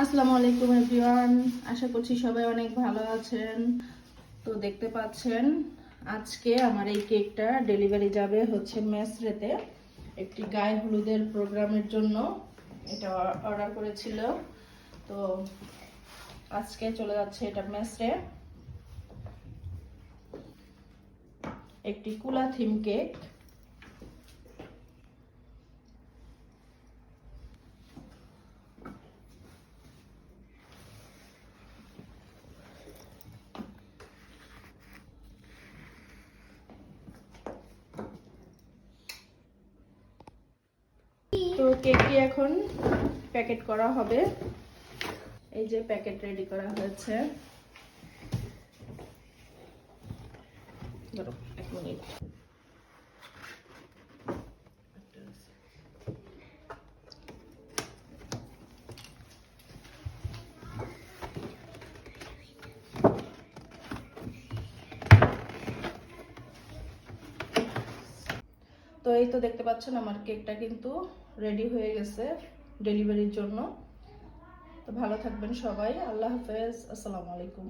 আসসালামু আলাইকুম এভরিওয়ান। আশা করছি সবাই অনেক ভালো আছেন। তো দেখতে পাচ্ছেন, আজকে আমার এই কেকটা ডেলিভারি যাবে হচ্ছে মেসরেতে। একটি গায়ে হলুদের প্রোগ্রামের জন্য এটা অর্ডার করেছিল। তো আজকে চলে যাচ্ছে এটা মেসরে। একটি কুলা থিম কেক। তো কেকটি এখন প্যাকেট করা হবে এই যে প্যাকেট রেডি করা হয়েছে এক মিনিট। তো এই তো দেখতে পাচ্ছেন আমার কেকটা কিন্তু রেডি হয়ে গেছে ডেলিভারির জন্য। তো ভালো থাকবেন সবাই। আল্লাহ হাফেজ। আসসালামু আলাইকুম।